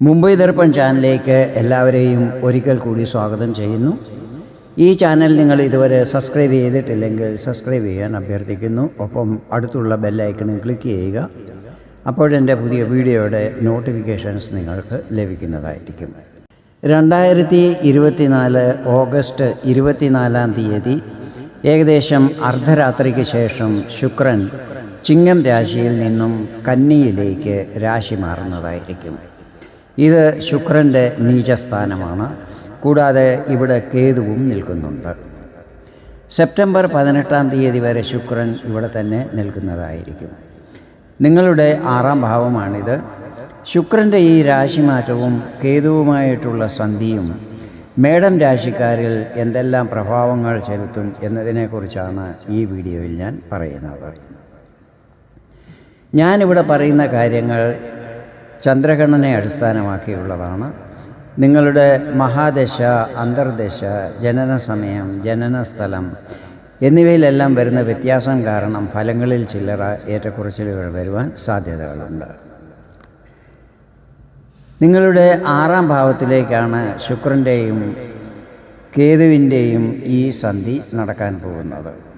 മുംബൈ ദർപ്പൺ ചാനലിലേക്ക് എല്ലാവരെയും ഒരിക്കൽ കൂടി സ്വാഗതം ചെയ്യുന്നു. ഈ ചാനൽ നിങ്ങൾ ഇതുവരെ സബ്സ്ക്രൈബ് ചെയ്തിട്ടില്ലെങ്കിൽ സബ്സ്ക്രൈബ് ചെയ്യാൻ അഭ്യർത്ഥിക്കുന്നു. ഒപ്പം അടുത്തുള്ള ബെല്ലൈക്കണിൽ ക്ലിക്ക് ചെയ്യുക. അപ്പോഴെന്റെ പുതിയ വീഡിയോയുടെ നോട്ടിഫിക്കേഷൻസ് നിങ്ങൾക്ക് ലഭിക്കുന്നതായിരിക്കും. രണ്ടായിരത്തി ഇരുപത്തിനാല് ഓഗസ്റ്റ് ഇരുപത്തിനാലാം തീയതി ഏകദേശം അർദ്ധരാത്രിക്ക് ശേഷം ശുക്രൻ ചിങ്ങം രാശിയിൽ നിന്നും കന്നിയിലേക്ക് രാശി മാറുന്നതായിരിക്കും. ഇത് ശുക്രന്റെ നീചസ്ഥാനമാണ്. കൂടാതെ ഇവിടെ കേതുവും നിൽക്കുന്നുണ്ട്. സെപ്റ്റംബർ പതിനെട്ടാം തീയതി വരെ ശുക്രൻ ഇവിടെ തന്നെ നിൽക്കുന്നതായിരിക്കും. നിങ്ങളുടെ ആറാം ഭാവമാണിത്. ശുക്രന്റെ ഈ രാശിമാറ്റവും കേതുവുമായിട്ടുള്ള സന്ധിയും മേടം രാശിക്കാരിൽ എന്തെല്ലാം പ്രഭാവങ്ങൾ ചെലുത്തും എന്നതിനെക്കുറിച്ചാണ് ഈ വീഡിയോയിൽ ഞാൻ പറയുന്നത്. ഞാനിവിടെ പറയുന്ന കാര്യങ്ങൾ ചന്ദ്രഗണനെ അടിസ്ഥാനമാക്കിയുള്ളതാണ്. നിങ്ങളുടെ മഹാദശ അന്തർദശ ജനന സമയം ജനന സ്ഥലം എന്നിവയിലെല്ലാം വരുന്ന വ്യത്യാസം കാരണം ഫലങ്ങളിൽ ചില്ലറ ഏറ്റക്കുറച്ചിലുകൾ വരുവാൻ സാധ്യതകളുണ്ട്. നിങ്ങളുടെ ആറാം ഭാവത്തിലേക്കാണ് ശുക്രന്റെയും കേതുവിന്റെയും ഈ സന്ധി നടക്കാൻ പോകുന്നത്.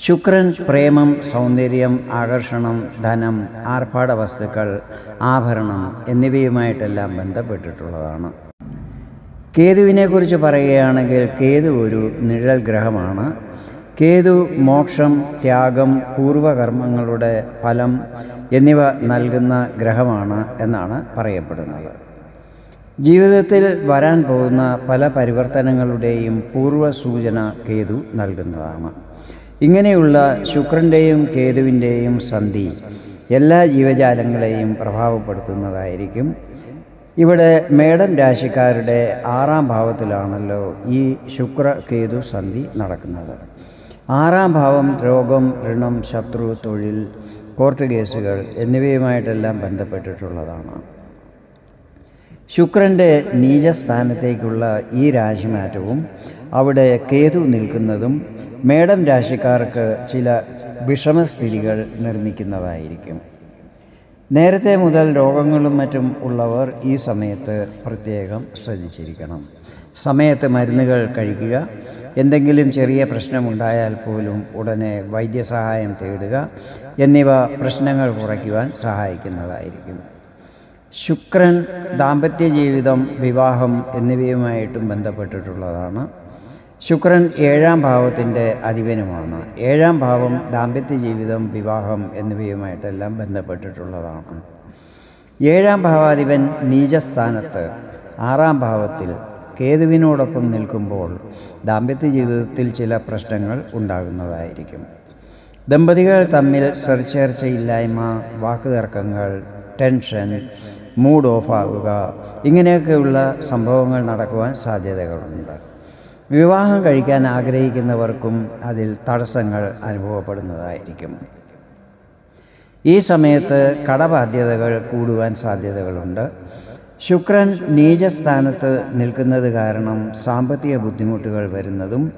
ശുക്രൻ പ്രേമം സൗന്ദര്യം ആകർഷണം ധനം ആർഭാട വസ്തുക്കൾ ആഭരണം എന്നിവയുമായിട്ടെല്ലാം ബന്ധപ്പെട്ടിട്ടുള്ളതാണ്. കേതുവിനെക്കുറിച്ച് പറയുകയാണെങ്കിൽ കേതു ഒരു നിഴൽ ഗ്രഹമാണ്. കേതു മോക്ഷം ത്യാഗം പൂർവകർമ്മങ്ങളുടെ ഫലം എന്നിവ നൽകുന്ന ഗ്രഹമാണ് എന്നാണ് പറയപ്പെടുന്നത്. ജീവിതത്തിൽ വരാൻ പോകുന്ന പല പരിവർത്തനങ്ങളുടെയും പൂർവ സൂചന കേതു നൽകുന്നതാണ്. ഇങ്ങനെയുള്ള ശുക്രന്റെയും കേതുവിന്റെയും സന്ധി എല്ലാ ജീവജാലങ്ങളെയും പ്രഭാവപ്പെടുത്തുന്നതായിരിക്കും. ഇവിടെ മേടം രാശിക്കാരുടെ ആറാം ഭാവത്തിലാണല്ലോ ഈ ശുക്ര കേതു സന്ധി നടക്കുന്നത്. ആറാം ഭാവം രോഗം ഋണം ശത്രു തൊഴിൽ കോർട്ട് കേസുകൾ എന്നിവയുമായിട്ടെല്ലാം ബന്ധപ്പെട്ടിട്ടുള്ളതാണ്. ശുക്രന്റെ നീചസ്ഥാനത്തേക്കുള്ള ഈ രാശിമാറ്റവും അവിടെ കേതു നിൽക്കുന്നതും മേടം രാശിക്കാർക്ക് ചില വിഷമസ്ഥിതികൾ നിർമ്മിക്കുന്നതായിരിക്കും. നേരത്തെ മുതൽ രോഗങ്ങളും മറ്റും ഉള്ളവർ ഈ സമയത്ത് പ്രത്യേകം ശ്രദ്ധിച്ചിരിക്കണം. സമയത്ത് മരുന്നുകൾ കഴിക്കുക എന്തെങ്കിലും ചെറിയ പ്രശ്നമുണ്ടായാൽ പോലും ഉടനെ വൈദ്യസഹായം തേടുക എന്നിവ പ്രശ്നങ്ങൾ കുറയ്ക്കുവാൻ സഹായിക്കുന്നതായിരിക്കും. ശുക്രൻ ദാമ്പത്യ ജീവിതം വിവാഹം എന്നിവയുമായിട്ടും ബന്ധപ്പെട്ടിട്ടുള്ളതാണ്. ശുക്രൻ ഏഴാം ഭാവത്തിന്റെ അധിപനുമാണ്. ഏഴാം ഭാവം ദാമ്പത്യ ജീവിതം വിവാഹം എന്നിവയുമായിട്ടെല്ലാം ബന്ധപ്പെട്ടിട്ടുള്ളതാണ്. ഏഴാം ഭാവാധിപൻ നീചസ്ഥാനത്ത് ആറാം ഭാവത്തിൽ കേതുവിനോടൊപ്പം നിൽക്കുമ്പോൾ ദാമ്പത്യ ജീവിതത്തിൽ ചില പ്രശ്നങ്ങൾ ഉണ്ടാകുന്നതായിരിക്കും. ദമ്പതികൾ തമ്മിൽ സ്വരച്ചേർച്ചയില്ലായ്മ വാക്കുതർക്കങ്ങൾ ടെൻഷൻ മൂഡ് ഓഫ് ആകുക ഇങ്ങനെയൊക്കെയുള്ള സംഭവങ്ങൾ നടക്കുവാൻ സാധ്യതകളുണ്ട്. വിവാഹം കഴിക്കാൻ ആഗ്രഹിക്കുന്നവർക്കും അതിൽ തടസ്സങ്ങൾ അനുഭവപ്പെടുന്നതായിരിക്കും. ഈ സമയത്ത് കടബാധ്യതകൾ കൂടുവാൻ സാധ്യതകളുണ്ട്. ശുക്രൻ നീചസ്ഥാനത്ത് നിൽക്കുന്നത് കാരണം സാമ്പത്തിക ബുദ്ധിമുട്ടുകൾ വരുന്നതും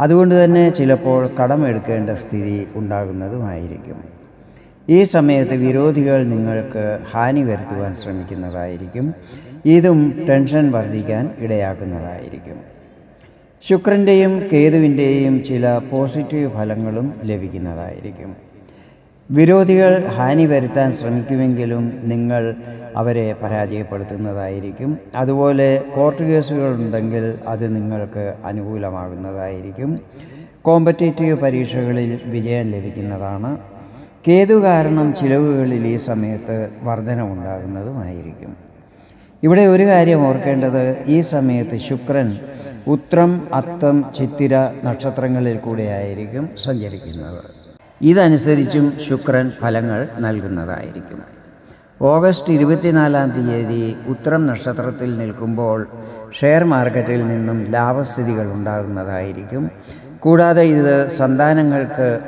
അതുകൊണ്ട് തന്നെ ചിലപ്പോൾ കടമെടുക്കേണ്ട സ്ഥിതി ഉണ്ടാകുന്നതുമായിരിക്കും. ഈ സമയത്ത് വിരോധികൾ നിങ്ങൾക്ക് ഹാനി വരുത്തുവാൻ ശ്രമിക്കുന്നതായിരിക്കും. ഇതും ടെൻഷൻ വർദ്ധിക്കാൻ ഇടയാക്കുന്നതായിരിക്കും. ശുക്രന്റെയും കേതുവിന്റെയും ചില പോസിറ്റീവ് ഫലങ്ങളും ലഭിക്കുന്നതായിരിക്കും. വിരോധികൾ ഹാനി വരുത്താൻ ശ്രമിക്കുമെങ്കിലും നിങ്ങൾ അവരെ പരാജയപ്പെടുത്തുന്നതായിരിക്കും. അതുപോലെ കോർട്ട് കേസുകളുണ്ടെങ്കിൽ അത് നിങ്ങൾക്ക് അനുകൂലമാകുന്നതായിരിക്കും. കോമ്പറ്റേറ്റീവ് പരീക്ഷകളിൽ വിജയം ലഭിക്കുന്നതാണ്. കേതു കാരണം ചിലവുകളിൽ ഈ സമയത്ത് വർധനമുണ്ടാകുന്നതുമായിരിക്കും ഇവിടെ ഒരു കാര്യം ഓർക്കേണ്ടത് ഈ സമയത്ത് ശുക്രൻ ഉത്രം അത്തം ചിത്തിര നക്ഷത്രങ്ങളിൽ കൂടെയായിരിക്കും സഞ്ചരിക്കുന്നത്. ഇതനുസരിച്ചും ശുക്രൻ ഫലങ്ങൾ നൽകുന്നതായിരിക്കും. ഓഗസ്റ്റ് ഇരുപത്തിനാലാം തീയതി ഉത്രം നക്ഷത്രത്തിൽ നിൽക്കുമ്പോൾ ഷെയർ മാർക്കറ്റിൽ നിന്നും ലാഭസ്ഥിതികൾ ഉണ്ടാകുന്നതായിരിക്കും. കൂടാതെ ഇത് സന്താനങ്ങൾക്ക്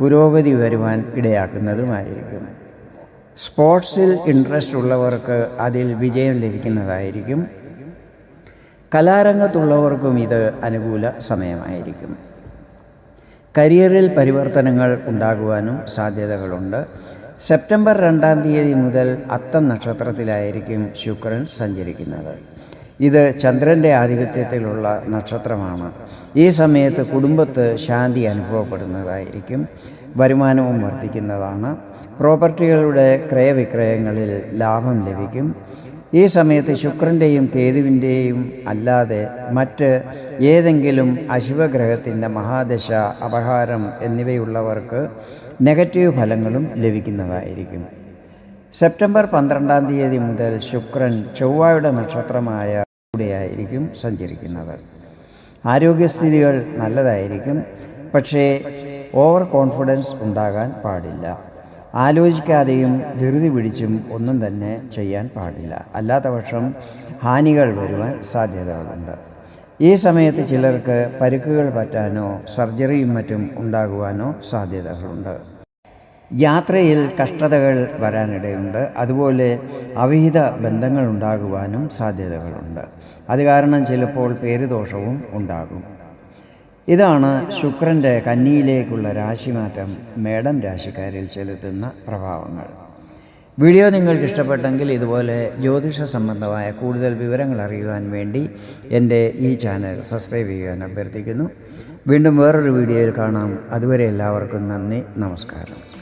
പുരോഗതി വരുവാൻ ഇടയാക്കുന്നതുമായിരിക്കും. സ്പോർട്സിൽ ഇൻട്രസ്റ്റ് ഉള്ളവർക്ക് അതിൽ വിജയം ലഭിക്കുന്നതായിരിക്കും. കലാരംഗത്തുള്ളവർക്കും ഇത് അനുകൂല സമയമായിരിക്കും. കരിയറിൽ പരിവർത്തനങ്ങൾ ഉണ്ടാകുവാനും സാധ്യതകളുണ്ട്. സെപ്റ്റംബർ രണ്ടാം തീയതി മുതൽ അത്തം നക്ഷത്രത്തിലായിരിക്കും ശുക്രൻ സഞ്ചരിക്കുന്നത്. ഇത് ചന്ദ്രന്റെ ആധിപത്യത്തിലുള്ള നക്ഷത്രമാണ്. ഈ സമയത്ത് കുടുംബത്ത് ശാന്തി അനുഭവപ്പെടുന്നതായിരിക്കും. വരുമാനവും വർദ്ധിക്കുന്നതാണ്. പ്രോപ്പർട്ടികളുടെ ക്രയവിക്രയങ്ങളിൽ ലാഭം ലഭിക്കും. ഈ സമയത്ത് ശുക്രന്റെയും കേതുവിന്റെയും അല്ലാതെ മറ്റ് ഏതെങ്കിലും അശുഭഗ്രഹത്തിന്റെ മഹാദശ അപഹാരം എന്നിവയുള്ളവർക്ക് നെഗറ്റീവ് ഫലങ്ങളും ലഭിക്കുന്നതായിരിക്കും. സെപ്റ്റംബർ പന്ത്രണ്ടാം തീയതി മുതൽ ശുക്രൻ ചൊവ്വയുടെ നക്ഷത്രമായ കൂടെയായിരിക്കും സഞ്ചരിക്കുന്നത്. ആരോഗ്യസ്ഥിതികൾ നല്ലതായിരിക്കും. പക്ഷേ ഓവർ കോൺഫിഡൻസ് ഉണ്ടാകാൻ പാടില്ല. ആലോചിക്കാതെയും ധൃതി പിടിച്ചും ഒന്നും തന്നെ ചെയ്യാൻ പാടില്ല. അല്ലാത്തപക്ഷം ഹാനികൾ വരുവാൻ സാധ്യതകളുണ്ട്. ഈ സമയത്ത് ചിലർക്ക് പരുക്കുകൾ പറ്റാനോ സർജറിയും മറ്റും ഉണ്ടാകുവാനോ സാധ്യതകളുണ്ട്. യാത്രയിൽ കഷ്ടതകൾ വരാനിടയുണ്ട്. അതുപോലെ അവിഹിത ബന്ധങ്ങൾ ഉണ്ടാകുവാനും സാധ്യതകളുണ്ട്. അത് കാരണം ചിലപ്പോൾ പേരുദോഷവും ഉണ്ടാകും. ഇതാണ് ശുക്രന്റെ കന്നിയിലേക്കുള്ള രാശിമാറ്റം മേടം രാശിക്കാരിൽ ചെലുത്തുന്ന പ്രഭാവങ്ങൾ. വീഡിയോ നിങ്ങൾക്ക് ഇഷ്ടപ്പെട്ടെങ്കിൽ ഇതുപോലെ ജ്യോതിഷ സംബന്ധമായ കൂടുതൽ വിവരങ്ങൾ അറിയുവാൻ വേണ്ടി എന്റെ ഈ ചാനൽ സബ്സ്ക്രൈബ് ചെയ്യാൻ അഭ്യർത്ഥിക്കുന്നു. വീണ്ടും വേറൊരു വീഡിയോയിൽ കാണാം. അതുവരെ എല്ലാവർക്കും നന്ദി നമസ്കാരം.